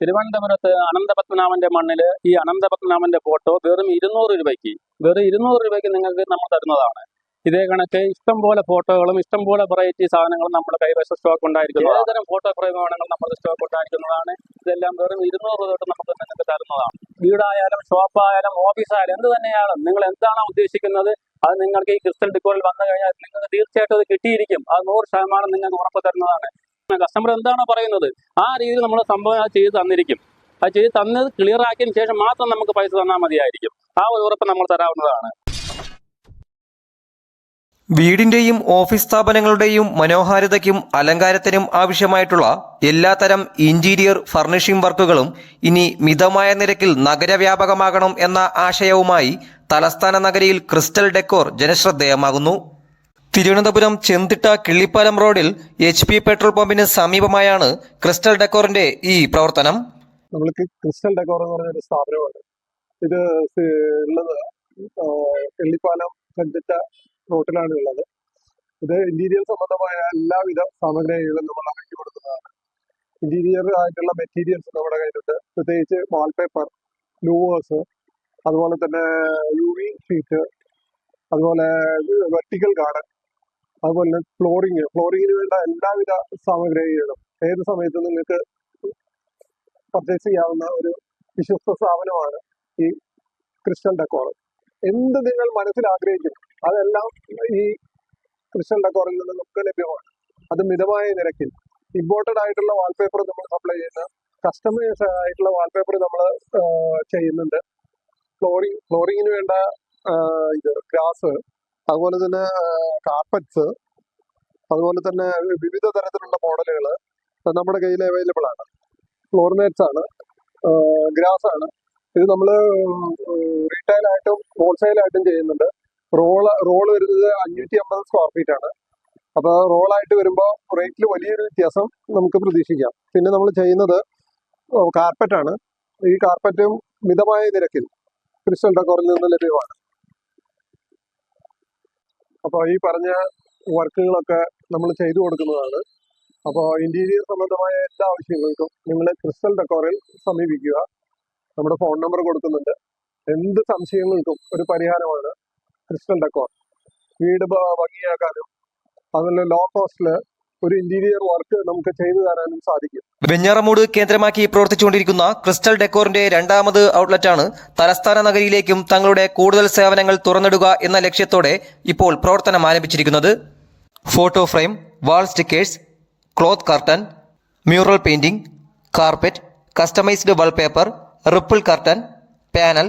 തിരുവനന്തപുരത്ത് അനന്തപത്മനാഭന്റെ മണ്ണിൽ ഈ അനന്തപത്മനാഭന്റെ ഫോട്ടോ വെറും ഇരുന്നൂറ് രൂപയ്ക്ക് വെറും ഇരുന്നൂറ് രൂപയ്ക്ക് നിങ്ങൾക്ക് നമ്മൾ തരുന്നതാണ്. ഇതേ കണക്ക് ഇഷ്ടം പോലെ ഫോട്ടോകളും ഇഷ്ടം പോലെ വെറൈറ്റി സാധനങ്ങളും നമ്മുടെ കൈവശം സ്റ്റോക്ക് ഉണ്ടായിരിക്കുന്നു ഏതുതരം ഫോട്ടോ പ്രയോഗങ്ങൾ നമ്മുടെ സ്റ്റോക്ക് ഉണ്ടായിരിക്കുന്നതാണ്. ഇതെല്ലാം വെറും ഇരുന്നൂറ് രൂപ തൊട്ട് നമുക്ക് നിങ്ങൾക്ക് തരുന്നതാണ്. വീടായാലും ഷോപ്പായാലും ഓഫീസായാലും എന്ത് തന്നെയായാലും നിങ്ങൾ എന്താണ് ഉദ്ദേശിക്കുന്നത്? അത് നിങ്ങൾക്ക് ഈ ക്രിസ്റ്റൽ ഡിക്കോറിൽ വന്നു കഴിഞ്ഞാൽ നിങ്ങൾക്ക് തീർച്ചയായിട്ടും അത് കിട്ടിയിരിക്കും. അത് നൂറ് ശതമാനം നിങ്ങൾക്ക് ഉറപ്പ് തരുന്നതാണ്. കസ്റ്റമർ എന്താണോ പറയുന്നത്? ആ രീതിയിൽ നമ്മൾ സംഭവം അത് ചെയ്ത് തന്നിരിക്കും. അത് ചെയ്ത് തന്നത് ക്ലിയർ ആക്കിയതിന് ശേഷം മാത്രം നമുക്ക് പൈസ തന്നാൽ മതിയായിരിക്കും. ആ ഒരു ഉറപ്പ് നമ്മൾ തരാവുന്നതാണ്. വീടിന്റെയും ഓഫീസ് സ്ഥാപനങ്ങളുടെയും മനോഹാരിതയ്ക്കും അലങ്കാരത്തിനും ആവശ്യമായിട്ടുള്ള എല്ലാത്തരം ഇന്റീരിയർ ഫർണിഷിംഗ് വർക്കുകളും ഇനി മിതമായ നിരക്കിൽ നഗരവ്യാപകമാകണം എന്ന ആശയവുമായി തലസ്ഥാന നഗരിയിൽ ക്രിസ്റ്റൽ ഡെക്കോർ ജനശ്രദ്ധേയമാകുന്നു. തിരുവനന്തപുരം ചെന്തിട്ട കിള്ളിപ്പാലം റോഡിൽ എച്ച് പി പെട്രോൾ പമ്പിന് സമീപമായാണ് ക്രിസ്റ്റൽ ഡെക്കോറിന്റെ ഈ പ്രവർത്തനം. നമ്മൾക്ക് ക്രിസ്റ്റൽ ഡെക്കോർ എന്ന് പറഞ്ഞ ഒരു സ്ഥാപനമാണ് ഇത് ഉള്ളത് കിള്ളിപ്പാലം ചെന്തിട്ട റോട്ടിലാണ് ഉള്ളത്. ഇത് ഇന്റീരിയർ സംബന്ധമായ എല്ലാവിധ സാമഗ്രികളും നമ്മൾ അവയ്ക്ക് കൊടുക്കുന്നതാണ്. ഇന്റീരിയർ ആയിട്ടുള്ള മെറ്റീരിയൽസ് നമ്മുടെ കയ്യിലുണ്ട്. പ്രത്യേകിച്ച് വാൾപേപ്പർ ലൂവേഴ്സ് അതുപോലെ തന്നെ യു വി ഷീറ്റ് അതുപോലെ വെർട്ടിക്കൽ ഗാർഡൻ അതുപോലെ ഫ്ലോറിങ്. ഫ്ലോറിങ്ങിന് വേണ്ട എല്ലാവിധ സാമഗ്രികളും ഏത് സമയത്തും നിങ്ങൾക്ക് പർച്ചേസ് ചെയ്യാവുന്ന ഒരു വിശ്വസ്ത സ്ഥാപനമാണ് ഈ ക്രിസ്റ്റൽ ഡെക്കോർ എന്ത് നിങ്ങൾ മനസ്സിൽ ആഗ്രഹിക്കുന്നു അതെല്ലാം ഈ ക്രിസ്റ്റൽ ഡെക്കോറിൽ നിന്ന് നമുക്ക് ലഭ്യമാണ്. അത് മിതമായ നിരക്കിൽ ഇമ്പോർട്ടഡ് ആയിട്ടുള്ള വാൾപേപ്പർ നമ്മൾ സപ്ലൈ ചെയ്യുന്ന കസ്റ്റമൈസ് ആയിട്ടുള്ള വാൾപേപ്പർ നമ്മൾ ചെയ്യുന്നുണ്ട്. ഫ്ലോറിങ് ഫ്ലോറിങ്ങിന് വേണ്ട ഇത് ഗ്രാസ് അതുപോലെ തന്നെ കാർപ്പറ്റ്സ് അതുപോലെ തന്നെ വിവിധ തരത്തിലുള്ള മോഡലുകൾ നമ്മുടെ കയ്യിൽ അവൈലബിൾ ആണ്. ഫ്ലോർമേറ്റ്സ് ആണ് ഗ്രാസ് ആണ്. ഇത് നമ്മൾ ഹോൾസെയിൽ ആയിട്ടും ചെയ്യുന്നുണ്ട്. റോൾ റോൾ വരുന്നത് അഞ്ഞൂറ്റി അമ്പത് സ്ക്വയർ ഫീറ്റ് ആണ് അപ്പോൾ റോളായിട്ട് വരുമ്പോൾ റേറ്റിൽ വലിയൊരു വ്യത്യാസം നമുക്ക് പ്രതീക്ഷിക്കാം. പിന്നെ നമ്മൾ ചെയ്യുന്നത് കാർപ്പറ്റാണ് ഈ കാർപ്പറ്റും മിതമായ നിരക്കിൽ ക്രിസ്റ്റൽ ഡെക്കോറിൽ നിന്ന് ലഭ്യമാണ്. അപ്പോൾ ഈ പറഞ്ഞ വർക്കുകളൊക്കെ നമ്മൾ ചെയ്തു കൊടുക്കുന്നതാണ്. അപ്പോൾ ഇന്റീരിയർ സംബന്ധമായ എല്ലാ ആവശ്യങ്ങൾക്കും നിങ്ങൾ ക്രിസ്റ്റൽ ഡെക്കോറിൽ സമീപിക്കുക. നമ്മുടെ ഫോൺ നമ്പർ കൊടുക്കുന്നുണ്ട്. എന്ത് സംശയങ്ങൾക്കും ഒരു പരിഹാരമാണ് ക്രിസ്റ്റൽ ഡെക്കോർ വീട് ഭംഗിയാക്കാനും അതുപോലെ ലോ കോസ്റ്റിൽ ഒരു ഇന്റീരിയർ വർക്ക് നമുക്ക് ചെയ്തു തരാനും സാധിക്കും. വെഞ്ഞാറമൂട് കേന്ദ്രമാക്കി പ്രവർത്തിച്ചുകൊണ്ടിരിക്കുന്ന ക്രിസ്റ്റൽ ഡെക്കോറിന്റെ രണ്ടാമത് ആണ് തലസ്ഥാന നഗരിയിലേക്കും തങ്ങളുടെ കൂടുതൽ സേവനങ്ങൾ തുറന്നിടുക എന്ന ലക്ഷ്യത്തോടെ ഇപ്പോൾ പ്രവർത്തനം ആരംഭിച്ചിരിക്കുന്നത്. Photo frame wall stickers cloth curtain mural painting carpet customised wallpaper ripple curtain panel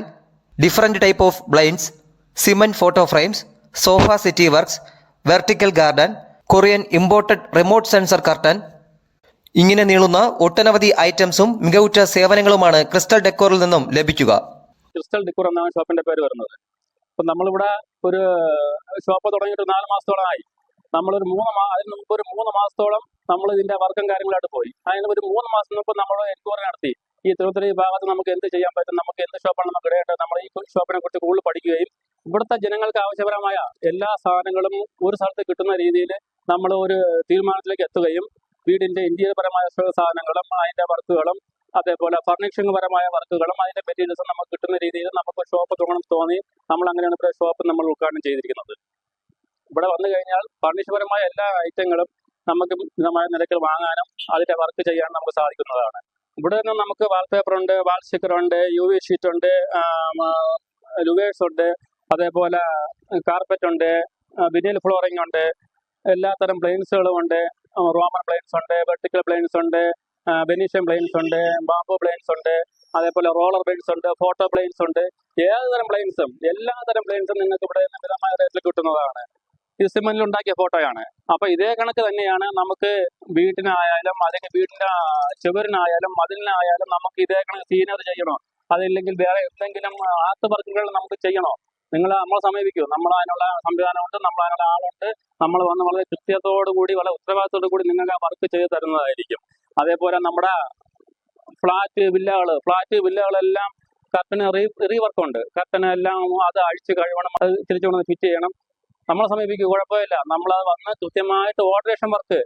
different type of blinds cement photo frames sofa settee works vertical garden Korean imported remote sensor curtain. ഇങ്ങനെ നീളുന്ന ഒട്ടനവധി ഐറ്റംസും മികവുറ്റ സേവനങ്ങളുമാണ് crystal ഡെക്കോറിൽ നിന്നും ലഭിക്കുക. Crystal decor എന്നാണ് ഷോപ്പിന്റെ പേര് വരുന്നത്. അപ്പൊ നമ്മളിവിടെ ഒരു ഷോപ്പ് തുടങ്ങിയിട്ട് നാല് മാസത്തോളമായി. നമ്മളൊരു മൂന്ന് അതിന് മുമ്പ് ഒരു മൂന്ന് മാസത്തോളം നമ്മൾ ഇതിന്റെ വർക്കും കാര്യങ്ങളായിട്ട് പോയി. അതിന് ഒരു മൂന്ന് മാസം മുമ്പ് നമ്മൾ എൻക്വയറി നടത്തി. ഈ തിരുവനന്തപുരം ഭാഗത്ത് നമുക്ക് എന്ത് ചെയ്യാൻ പറ്റും നമുക്ക് എന്ത് ഷോപ്പാണ് നമുക്ക് ഇടയിട്ട് നമ്മൾ ഈ ഷോപ്പിനെ കുറിച്ച് കൂടുതൽ പഠിക്കുകയും ഇവിടുത്തെ ജനങ്ങൾക്ക് ആവശ്യപരമായ എല്ലാ സാധനങ്ങളും ഒരു സ്ഥലത്ത് കിട്ടുന്ന രീതിയിൽ നമ്മൾ ഒരു തീരുമാനത്തിലേക്ക് എത്തുകയും വീടിന്റെ പരമായ സാധനങ്ങളും അതിന്റെ വർക്കുകളും അതേപോലെ ഫർണിഷിംഗ് പരമായ വർക്കുകളും അതിന്റെ മെറ്റീരിയൽസും നമുക്ക് കിട്ടുന്ന രീതിയിൽ നമുക്ക് ഷോപ്പ് തുടങ്ങണം തോന്നി. നമ്മൾ അങ്ങനെയാണ് ഇവിടെ ഷോപ്പ് നമ്മൾ ഉദ്ഘാടനം ചെയ്തിരിക്കുന്നത്. ഇവിടെ വന്നു കഴിഞ്ഞാൽ ഫർണിഷ് പരമായ എല്ലാ ഐറ്റങ്ങളും നമുക്ക് മിതമായ നിരക്കിൽ വാങ്ങാനും അതിന്റെ വർക്ക് ചെയ്യാനും നമുക്ക് സാധിക്കുന്നതാണ്. ഇവിടെ നിന്ന് നമുക്ക് വാൾപേപ്പർ ഉണ്ട് വാൾ സ്റ്റിക്കർ ഉണ്ട് യു വി ഷീറ്റ് ഉണ്ട് ലുവേഴ്സ് ഉണ്ട് അതേപോലെ കാർപ്പറ്റ് ഉണ്ട് വിനിൽ ഫ്ലോറിംഗ് ഉണ്ട് എല്ലാത്തരം പ്ലെയിൻസുകളും ഉണ്ട് റോമൻ പ്ലെയിൻസ് ഉണ്ട് വെർട്ടിക്കൽ പ്ലെയിൻസ് ഉണ്ട് ബെനീഷ്യൻ പ്ലെയിൻസ് ഉണ്ട് ബാംബു പ്ലെയിൻസ് ഉണ്ട് അതേപോലെ റോളർ പ്ലെയിൻസ് ഉണ്ട് ഫോട്ടോ പ്ലെയിൻസ് ഉണ്ട്. ഏതുതരം പ്ലെയിൻസും എല്ലാതരം പ്ലെയിൻസും നിങ്ങൾക്ക് ഇവിടെ മിതമായ റേറ്റിൽ കിട്ടുന്നതാണ്. ഇത് സിമെന്റിൽ ഉണ്ടാക്കിയ ഫോട്ടോയാണ് അപ്പൊ ഇതേ കണക്ക് തന്നെയാണ് നമുക്ക് വീട്ടിനായാലും അല്ലെങ്കിൽ വീടിന്റെ ചുവരിനായാലും മതിലിനായാലും നമുക്ക് ഇതേ കണക്ക് സീനറി ചെയ്യണോ? അതില്ലെങ്കിൽ വേറെ എന്തെങ്കിലും ആർട്ട് വർക്കുകൾ നമുക്ക് ചെയ്യണോ? നിങ്ങൾ നമ്മളെ സമീപിക്കൂ. നമ്മൾ അതിനുള്ള സംവിധാനമുണ്ട് നമ്മൾ അതിനുള്ള ആളുണ്ട്. നമ്മൾ വന്ന് വളരെ കൃത്യത്തോടു കൂടി വളരെ ഉത്തരവാദിത്തോടു കൂടി നിങ്ങൾക്ക് ആ വർക്ക് ചെയ്ത് തരുന്നതായിരിക്കും. അതേപോലെ നമ്മുടെ ഫ്ലാറ്റ് വില്ലകൾ ഫ്ലാറ്റ് വില്ലകളെല്ലാം കർട്ടന് റീ റീവർക്ക് ഉണ്ട് കർട്ടന് എല്ലാം അത് അഴിച്ച് കഴിവണം അത് തിരിച്ചു കൊണ്ട് ഫിറ്റ് ചെയ്യണം. നമ്മളെ സമീപിക്കും കുഴപ്പമില്ല. നമ്മൾ വന്ന് കൃത്യമായിട്ട് ഓഡറേഷൻ വർക്ക്.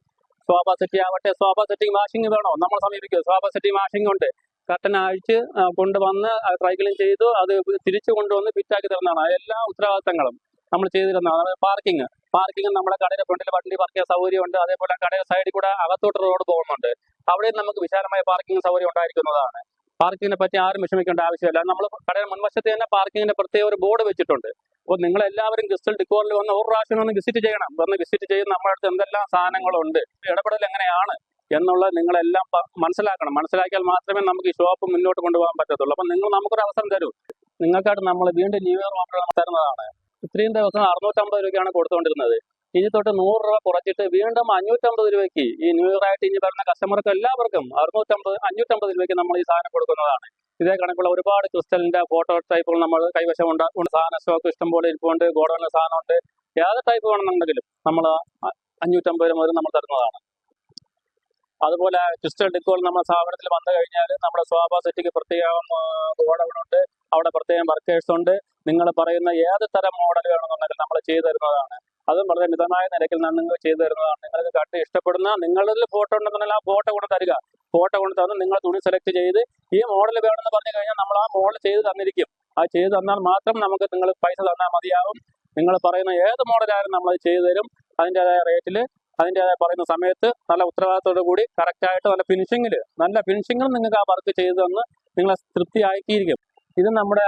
സോഫ സെറ്റി ആവട്ടെ സോഫ സെറ്റിംഗ് വാഷിംഗ് വേണോ? നമ്മളെ സമീപിക്കും സോഫ സെറ്റിംഗ് വാഷിംഗ് ഉണ്ട്. കട്ടൻ അഴിച്ച് കൊണ്ടുവന്ന് ഡ്രൈ ചെയ്തു. അത് തിരിച്ചു കൊണ്ടുവന്ന് ഫിറ്റാക്കി തരുന്നതാണ്. എല്ലാ ഉത്തരവാദിത്തങ്ങളും നമ്മൾ ചെയ്തിരുന്നതാണ്. പാർക്കിംഗ് പാർക്കിംഗ് നമ്മുടെ കടയുടെ ഫ്രണ്ടിൽ വണ്ടി പാർക്ക് ചെയ്യാൻ സൗകര്യമുണ്ട്. അതേപോലെ കടയുടെ സൈഡിൽ കൂടെ അകത്തോട്ട് റോഡ് പോകുന്നുണ്ട്. അവിടെയും നമുക്ക് വിശാലമായ പാർക്കിംഗ് സൗകര്യം ഉണ്ടായിരിക്കുന്നതാണ്. പാർക്കിങ്ങിനെ പറ്റി ആരും വിഷമിക്കേണ്ട ആവശ്യമില്ല. നമ്മൾ കടയുടെ മുൻവശത്ത് തന്നെ പാർക്കിങ്ങിന്റെ പ്രത്യേക ഒരു ബോർഡ് വെച്ചിട്ടുണ്ട്. അപ്പോൾ നിങ്ങൾ എല്ലാവരും ക്രിസ്റ്റൽ ഡിക്കോറിൽ വന്ന് ഒരു പ്രാവശ്യം ഒന്ന് വിസിറ്റ് ചെയ്യണം. വന്ന് വിസിറ്റ് ചെയ്ത് നമ്മുടെ അടുത്ത് എന്തെല്ലാം സാധനങ്ങളുണ്ട് ഇടപെടൽ എങ്ങനെയാണ് എന്നുള്ളത് നിങ്ങളെല്ലാം മനസ്സിലാക്കണം. മനസ്സിലാക്കിയാൽ മാത്രമേ നമുക്ക് ഈ ഷോപ്പ് മുന്നോട്ട് കൊണ്ടുപോകാൻ പറ്റത്തുള്ളൂ. അപ്പം നിങ്ങൾ നമുക്കൊരു അവസരം തരൂ. നിങ്ങൾക്കായിട്ട് നമ്മൾ വീണ്ടും ന്യൂ ഇയർ ഓഫർ തരുന്നതാണ്. ഇത്രയും ദിവസം അറുന്നൂറ്റമ്പത് രൂപയ്ക്കാണ് കൊടുത്തുകൊണ്ടിരുന്നത്. ഇനി തൊട്ട് നൂറ് രൂപ കുറച്ചിട്ട് വീണ്ടും അഞ്ഞൂറ്റമ്പത് രൂപയ്ക്ക് ഈ ന്യൂ ഇയർ ആയിട്ട് ഇനി വരുന്ന കസ്റ്റമർക്ക് എല്ലാവർക്കും അറുന്നൂറ്റമ്പത് അഞ്ഞൂറ്റമ്പത് രൂപയ്ക്ക് നമ്മൾ ഈ സാധനം കൊടുക്കുന്നതാണ്. ഇതേ കണക്കുള്ള ഒരുപാട് ക്രിസ്റ്റലിന്റെ ഫോട്ടോ ടൈപ്പുകൾ നമ്മൾ കൈവശം ഉണ്ട്. സാധന സ്റ്റോക്ക് ഇഷ്ടംപോലെ ഇരിപ്പുണ്ട്. ഗോഡൌണിൽ സാധനമുണ്ട്. ഏത് ടൈപ്പ് വേണമെന്നുണ്ടെങ്കിലും നമ്മൾ അഞ്ഞൂറ്റമ്പത് രൂപ മുതൽ നമ്മൾ തരുന്നതാണ്. അതുപോലെ ക്രിസ്റ്റൽ ഡിക്കോൾ നമ്മുടെ സ്ഥാപനത്തിൽ വന്നു കഴിഞ്ഞാൽ നമ്മുടെ സ്വാഭാ സിറ്റിക്ക് പ്രത്യേകം ഗോഡൗണുണ്ട് അവിടെ പ്രത്യേകം വർക്കേഴ്സ് ഉണ്ട്. നിങ്ങൾ പറയുന്ന ഏത് തരം മോഡൽ വേണമെന്നുണ്ടെങ്കിൽ നമ്മൾ ചെയ്തു തരുന്നതാണ് അതും വളരെ മിതമായ നിരക്കിൽ നിന്ന് നിങ്ങൾക്ക് ചെയ്തു തരുന്നതാണ് നിങ്ങൾക്ക് കണ്ട് ഇഷ്ടപ്പെടുന്ന നിങ്ങളിൽ ഫോട്ടോ ഉണ്ടെന്നുണ്ടെങ്കിൽ ആ ഫോട്ടോ കൊണ്ട് തരിക. ഫോട്ടോ കൊണ്ട് തന്ന് നിങ്ങൾ തുണി സെലക്ട് ചെയ്ത് ഈ മോഡൽ വേണമെന്ന് പറഞ്ഞു കഴിഞ്ഞാൽ നമ്മൾ ആ മോഡൽ ചെയ്ത് തന്നിരിക്കും. ആ ചെയ്ത് തന്നാൽ മാത്രം നമുക്ക് നിങ്ങൾ പൈസ തന്നാൽ മതിയാവും. നിങ്ങൾ പറയുന്ന ഏത് മോഡലായാലും നമ്മൾ ചെയ്തു തരും അതിന്റെതായ റേറ്റിൽ അതിന്റെതായ പറയുന്ന സമയത്ത് നല്ല ഉത്തരവാദിത്തോടു കൂടി കറക്റ്റായിട്ട് നല്ല ഫിനിഷിങ്ങിൽ നല്ല ഫിനിഷിങ്ങിൽ നിങ്ങൾക്ക് ആ വർക്ക് ചെയ്തു തന്ന് നിങ്ങളെ തൃപ്തിയാക്കിയിരിക്കും ഇത് നമ്മുടെ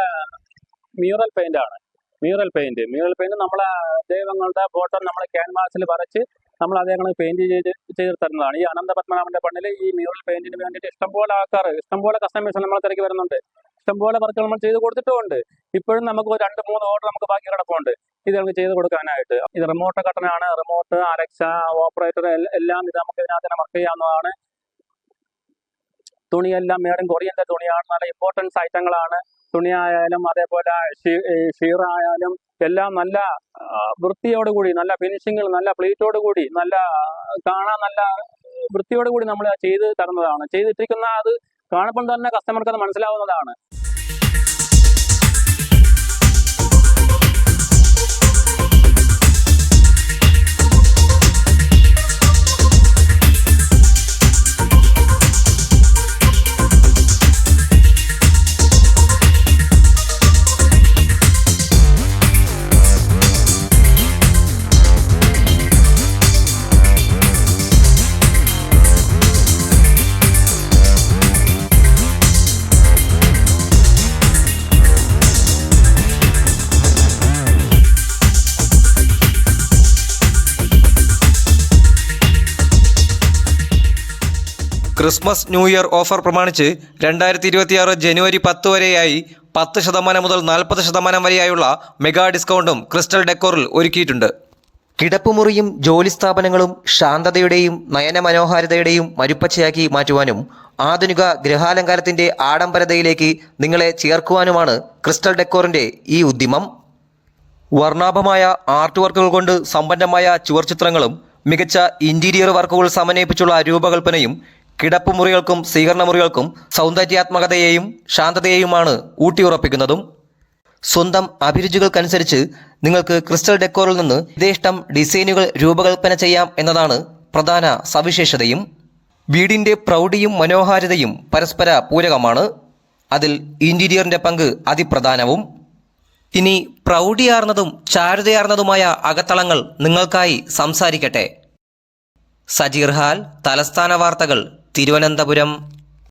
മ്യൂറൽ പെയിന്റ് ആണ്. മ്യൂറൽ പെയിന്റ് മ്യൂറൽ പെയിന്റ് നമ്മളെ ദൈവങ്ങളുടെ ഫോട്ടോ നമ്മളെ ക്യാൻവാസിൽ വരച്ച് നമ്മൾ അദ്ദേഹങ്ങൾ പെയിന്റ് ചെയ്ത് ചെയ്ത് തരുന്നതാണ്. ഈ അനന്ത പത്മനാഭന്റെ പണ്ണിൽ ഈ മ്യൂറൽ പെയിന്റിന് വേണ്ടിയിട്ട് ഇഷ്ടംപോലെ ആൾക്കാർ ഇഷ്ടംപോലെ കസ്റ്റമേഴ്സ് നമ്മളെ തിരക്കി വരുന്നുണ്ട്. ഇഷ്ടംപോലെ വർക്ക് നമ്മൾ ചെയ്ത് കൊടുത്തിട്ടുമുണ്ട്. ഇപ്പോഴും നമുക്ക് ഒരു രണ്ട് മൂന്ന് ഓർഡർ നമുക്ക് ബാക്കി കിടപ്പുണ്ട്. ഇത് നമുക്ക് ചെയ്ത് കൊടുക്കാനായിട്ട്. ഇത് റിമോട്ട് കട്ടനാണ് റിമോട്ട് അലക്സ ഓപ്പറേറ്റർ എല്ലാം ഇത് നമുക്ക് ഇതിനകത്ത് തന്നെ വർക്ക് ചെയ്യാവുന്നതാണ്. തുണിയെല്ലാം മേഡം കൊറിയന്റെ തുണിയാണ്. നല്ല ഇമ്പോർട്ടൻസ് ഐറ്റങ്ങളാണ് തുണിയായാലും അതേപോലെ ഷീറായാലും എല്ലാം നല്ല വൃത്തിയോടുകൂടി നല്ല ഫിനിഷിങ്ങിൽ നല്ല പ്ലീറ്റോട് കൂടി നല്ല കാണാൻ നല്ല വൃത്തിയോട് കൂടി നമ്മൾ ചെയ്ത് തരുന്നതാണ്. ചെയ്തിട്ടിരിക്കുന്ന അത് കാണുമ്പോൾ തന്നെ കസ്റ്റമർക്ക് അത് മനസ്സിലാവുന്നതാണ്. ക്രിസ്മസ് ന്യൂ ഇയർ ഓഫർ പ്രമാണിച്ച് രണ്ടായിരത്തി ഇരുപത്തിയാറ് ജനുവരി പത്ത് വരെയായി പത്ത് ശതമാനം മുതൽ നാൽപ്പത് ശതമാനം വരെയായുള്ള മെഗാ ഡിസ്കൗണ്ടും ക്രിസ്റ്റൽ ഡെക്കോറിൽ ഒരുക്കിയിട്ടുണ്ട്. കിടപ്പുമുറിയും ജോലി സ്ഥാപനങ്ങളും ശാന്തതയുടെയും നയനമനോഹാരിതയുടെയും മരുപ്പച്ചയാക്കി മാറ്റുവാനും ആധുനിക ഗൃഹാലങ്കാരത്തിന്റെ ആഡംബരതയിലേക്ക് നിങ്ങളെ ചേർക്കുവാനുമാണ് ക്രിസ്റ്റൽ ഡെക്കോറിന്റെ ഈ ഉദ്യമം. വർണാഭമായ ആർട്ട് വർക്കുകൾ കൊണ്ട് സമ്പന്നമായ ചുവർച്ചിത്രങ്ങളും മികച്ച ഇന്റീരിയർ വർക്കുകൾ സമന്വയിപ്പിച്ചുള്ള രൂപകൽപ്പനയും കിടപ്പുമുറികൾക്കും സ്വീകരണമുറികൾക്കും സൗന്ദര്യാത്മകതയെയും ശാന്തതയെയുമാണ് ഊട്ടിയുറപ്പിക്കുന്നതും. സ്വന്തം അഭിരുചികൾക്കനുസരിച്ച് നിങ്ങൾക്ക് ക്രിസ്റ്റൽ ഡെക്കോറിൽ നിന്ന് ഇതേഷ്ടം ഡിസൈനുകൾ രൂപകൽപ്പന ചെയ്യാം എന്നതാണ് പ്രധാന സവിശേഷതയും. വീടിന്റെ പ്രൗഢിയും മനോഹാരിതയും പരസ്പര പൂരകമാണ്. അതിൽ ഇന്റീരിയറിന്റെ പങ്ക് അതിപ്രധാനവും. ഇനി പ്രൗഢിയാർന്നതും ചാരുതയാർന്നതുമായ അകത്തളങ്ങൾ നിങ്ങൾക്കായി സംസാരിക്കട്ടെ. സജീർഹാൽ തലസ്ഥാന വാർത്തകൾ. തിരുവനന്തപുരം